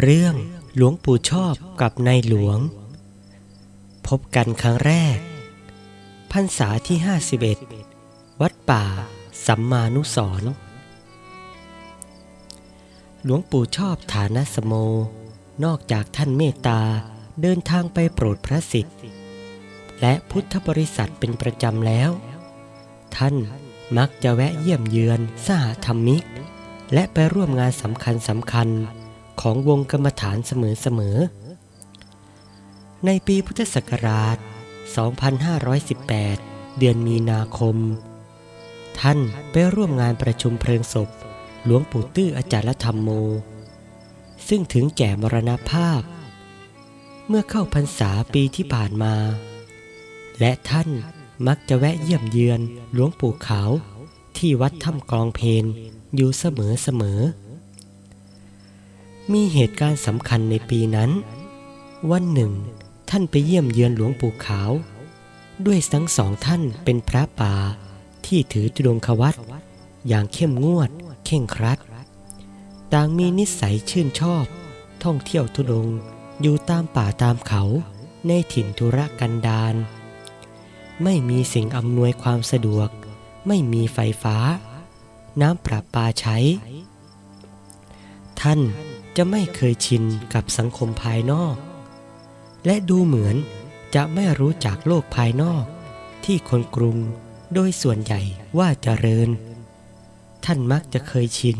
เรื่องหลวงปู่ชอบกับนายหลวง พบกันครั้งแรก พรรษาที่ 51 วัดป่า สัมมานุสรหลวงปู่ชอบฐานสโม นอกจากท่านเมตตาเดินทางไปโปรดพระสิทธิ์ และพุทธบริษัทเป็นประจำแล้ว ท่านมักจะแวะเยี่ยมเยือนสหธรรมิก และไปร่วมงานสำคัญสำคัญ ของวงกรรมฐานเสมอๆ ในปีพุทธศักราช 2518 เดือนมีนาคม ท่านไปร่วมงานประชุมเพลิงศพ หลวงปู่ตื้ออาจารย์ธรรมโม ซึ่งถึงแก่มรณภาพ เมื่อเข้าพรรษาปีที่ผ่านมา และท่านมักจะแวะเยี่ยมเยือนหลวงปู่ขาวที่วัดถ้ำกองเพนอยู่เสมอเสมอ มีเหตุการณ์สำคัญในปีนั้น วันหนึ่ง ท่านไปเยี่ยมเยือนหลวงปู่ขาว ด้วยทั้งสองท่านเป็นพระป่าที่ถือตุดงควัตอย่างเข้มงวด เข่งครัด ต่างมีนิสัยชื่นชอบ ท่องเที่ยวทุดงอยู่ตามป่าตามเขาในถิ่นธุรกันดารไม่มีสิ่งอำนวยความสะดวก ไม่มีไฟฟ้า น้ำประปาใช้ ท่าน จะไม่เคยชินกับสังคมภายนอก และดูเหมือนจะไม่รู้จักโลกภายนอก ที่คนกรุงโดยส่วนใหญ่ว่าเจริญ ท่านมักจะเคยชิน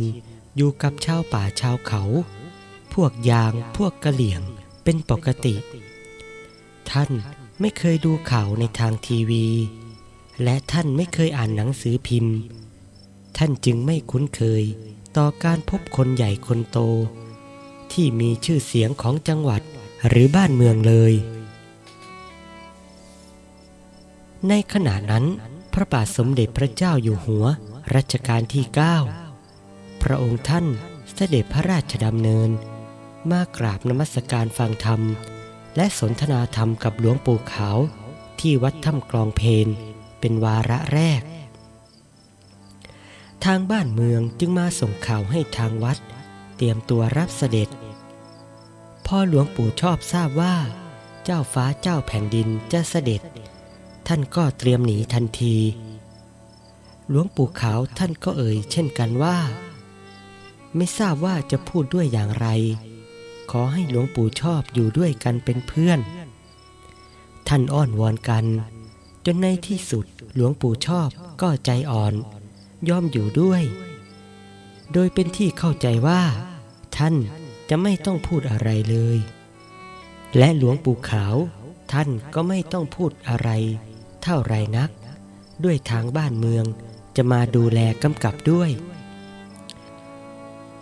อยู่กับชาวป่าชาวเขา พวกยางพวกกะเหลี่ยงเป็นปกติ ท่านไม่เคยดูข่าวในทางทีวี และท่านไม่เคยอ่านหนังสือพิมพ์ ท่านจึงไม่คุ้นเคยต่อการพบคนใหญ่คนโต ที่มีชื่อเสียงของจังหวัดหรือบ้านเมืองเลย ในขณะนั้น พระบาทสมเด็จพระเจ้าอยู่หัวรัชกาลที่ 9 พระองค์ท่านเสด็จพระราชดำเนิน มากราบนมัสการฟังธรรม และสนทนาธรรมกับหลวงปู่ขาว ที่วัดถ้ำกลองเพนเป็นวาระแรก ทางบ้านเมืองจึงมาส่งข่าวให้ทางวัด เตรียมตัวรับเสด็จ พ่อหลวงปู่ชอบทราบว่า เจ้าฟ้าเจ้าแผ่นดินจะเสด็จ ท่านก็เตรียมหนีทันที หลวงปู่ขาวท่านก็เอ่ยเช่นกันว่า ไม่ทราบว่าจะพูดด้วยอย่างไร ขอให้หลวงปู่ชอบอยู่ด้วยกันเป็นเพื่อน ท่านอ้อนวอนกัน จนในที่สุดหลวงปู่ชอบก็ใจอ่อนยอมอยู่ด้วย โดยเป็นที่เข้าใจว่า ท่าน จะไม่ต้องพูดอะไรเลย และหลวงปู่ขาวท่านก็ไม่ต้องพูดอะไร เท่าไรนัก ด้วยทางบ้านเมืองจะมาดูแลกำกับด้วย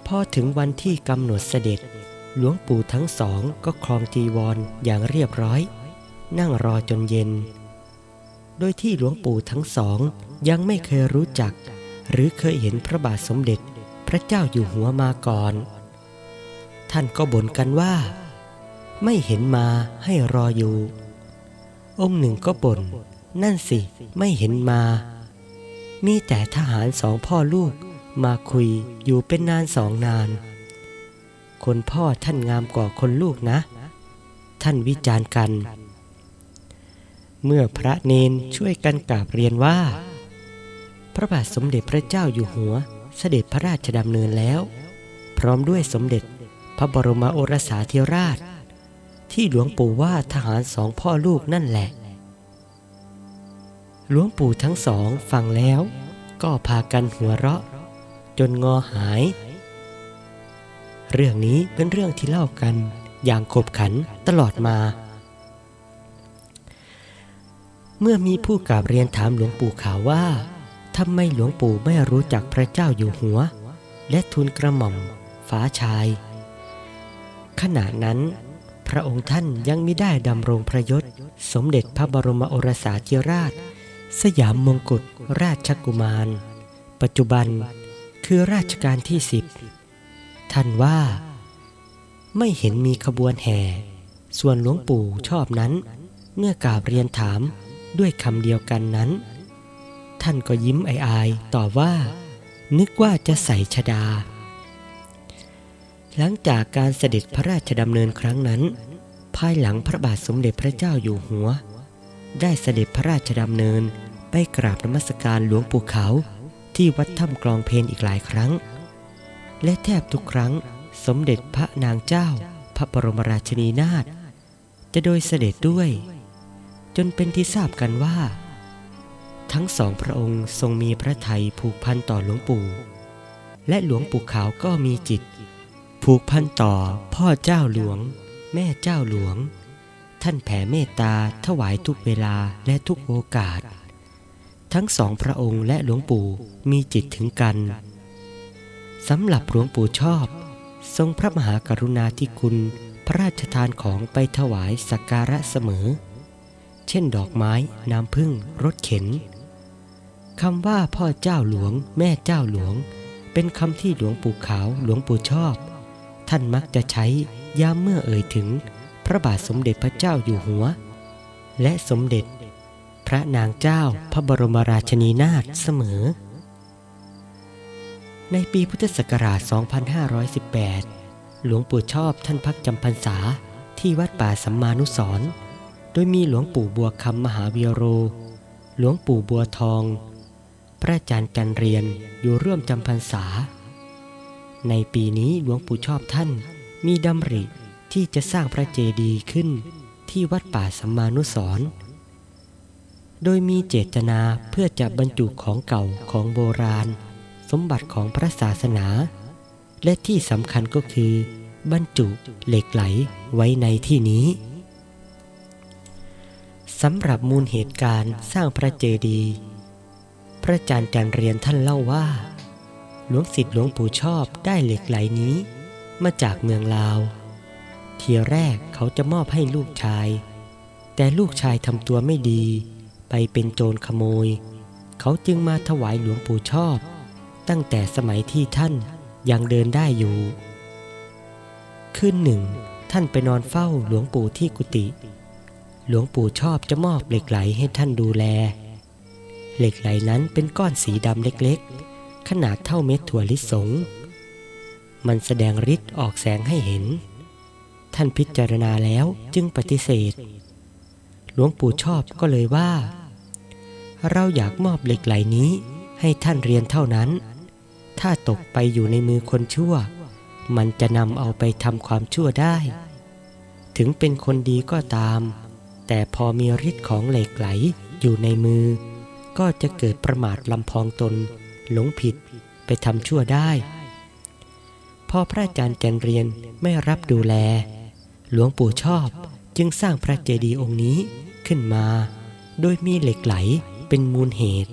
พอถึงวันที่กำหนดเสด็จ หลวงปู่ทั้งสองก็ครองจีวรออย่างเรียบร้อย นั่งรอจนเย็น โดยที่หลวงปู่ทั้งสองยังไม่เคยรู้จัก หรือเคยเห็นพระบาทสมเด็จพระเจ้าอยู่หัวมาก่อน ท่านก็บ่นกันว่า ไม่เห็นมาให้รออยู่ องค์หนึ่งก็บ่นนั่นสิไม่เห็นมา มีแต่ทหารสองพ่อลูกมาคุยอยู่เป็นนานสองนาน คนพ่อท่านงามกว่าคนลูกนะ ท่านวิจารณ์กัน เมื่อพระเนนช่วยกันกราบเรียนว่า พระบาทสมเด็จพระเจ้าอยู่หัวเสด็จพระราชดำเนินแล้ว พร้อมด้วยสมเด็จ พระบรมโอรสาธิราช ที่หลวงปู่ว่าทหารสองพ่อลูกนั่นแหละ หลวงปู่ทั้งสองฟังแล้ว ก็พากันหัวเราะ จนงอหาย เรื่องนี้เป็นเรื่องที่เล่ากันอย่างขบขันตลอดมา เมื่อมีผู้กราบเรียนถามหลวงปู่ขาวว่าทำไมหลวงปู่ไม่รู้จักพระเจ้าอยู่หัว และทูลกระหม่อม ฟ้าชาย ขณะนั้น พระองค์ท่านยังไม่ได้ดำรงพระยศ สมเด็จพระบรมโอรสาธิราช สยามมงกุฎราชกุมาร ปัจจุบันคือราชการที่สิบท่านว่า ไม่เห็นมีขบวนแห่ ส่วนหลวงปู่ชอบนั้น เมื่อกาบเรียนถามด้วยคำเดียวกันนั้น ท่านก็ยิ้มอายๆตอบว่า นึกว่าจะใส่ชดา หลังจากการเสด็จพระราชดำเนินครั้งนั้น ภายหลังพระบาทสมเด็จพระเจ้าอยู่หัว ได้เสด็จพระราชดำเนินไปกราบนมัสการหลวงปู่ขาวที่วัดถ้ำกลองเพนอีกหลายครั้ง และแทบทุกครั้งสมเด็จพระนางเจ้า พระบรมราชินีนาถจะโดยเสด็จด้วย จนเป็นที่ทราบกันว่า ทั้งสองพระองค์ทรงมีพระทัยผูกพันต่อหลวงปู่ และหลวงปู่ขาวก็มีจิต ผูกพันต่อพ่อเจ้าหลวง แม่เจ้าหลวง ท่านแผ่เมตตาถวายทุกเวลาและทุกโอกาส ทั้งสองพระองค์และหลวงปู่มีจิตถึงกันสำหรับหลวงปู่ชอบ ทรงพระมหากรุณาธิคุณพระราชทานของไปถวายสักการะเสมอ เช่นดอกไม้น้ำพึ่งรถเข็นคำว่าพ่อเจ้าหลวง แม่เจ้าหลวง เป็นคำที่หลวงปู่ขาวหลวงปู่ชอบ ท่านมักจะใช้ยามเมื่อเอ่ยถึง พระบาทสมเด็จพระเจ้าอยู่หัว และสมเด็จ พระนางเจ้าพระบรมราชินีนาถเสมอ ในปีพุทธศักราช 2518 หลวงปู่ชอบท่านพักจำพรรษาที่วัดป่าสัมมานุสร์โดยมีหลวงปู่บัวคำมหาวีโร หลวงปู่บัวทอง พระอาจารย์จันเรียนอยู่ร่วมจำพรรษา ในปีนี้หลวงปู่ชอบท่าน มีดำริที่จะสร้างพระเจดีย์ขึ้นที่วัดป่าสัมมานุสรโดยมีเจตนาเพื่อจะบรรจุของเก่าของโบราณ สมบัติของพระศาสนา และที่สำคัญก็คือบรรจุเหล็กไหลไว้ในที่นี้สำหรับมูลเหตุการณ์สร้างพระเจดีย์พระอาจารย์จันเรียนท่านเล่าว่า หลวงศิษย์หลวงปู่ชอบได้เหล็กไหลนี้ มาจากเมืองลาว ทีแรกเขาจะมอบให้ลูกชาย แต่ลูกชายทำตัวไม่ดี ไปเป็นโจรขโมย เขาจึงมาถวายหลวงปู่ชอบ ตั้งแต่สมัยที่ท่านยังเดินได้อยู่ คืนหนึ่ง ท่านไปนอนเฝ้าหลวงปู่ที่กุฏิหลวงปู่ชอบจะมอบเหล็กไหลให้ท่านดูแล เหล็กไหลนั้นเป็นก้อนสีดำเล็กๆ ขนาดเท่าเม็ดถั่วลิสง มันแสดงฤทธิ์ออกแสงให้เห็น ท่านพิจารณาแล้วจึงปฏิเสธ หลวงปู่ชอบก็เลยว่า เราอยากมอบเหล็กไหลนี้ให้ท่านเรียนเท่านั้น ถ้าตกไปอยู่ในมือคนชั่ว มันจะนำเอาไปทำความชั่วได้ ถึงเป็นคนดีก็ตาม แต่พอมีฤทธิ์ของเหล็กไหลอยู่ในมือ ก็จะเกิดประมาทลำพองตน หลงผิดไปทำชั่วได้พอพระอาจารย์จันเรียนไม่รับดูแล หลวงปู่ชอบจึงสร้างพระเจดีย์องค์นี้ขึ้นมา โดยมีเหล็กไหลเป็นมูลเหตุ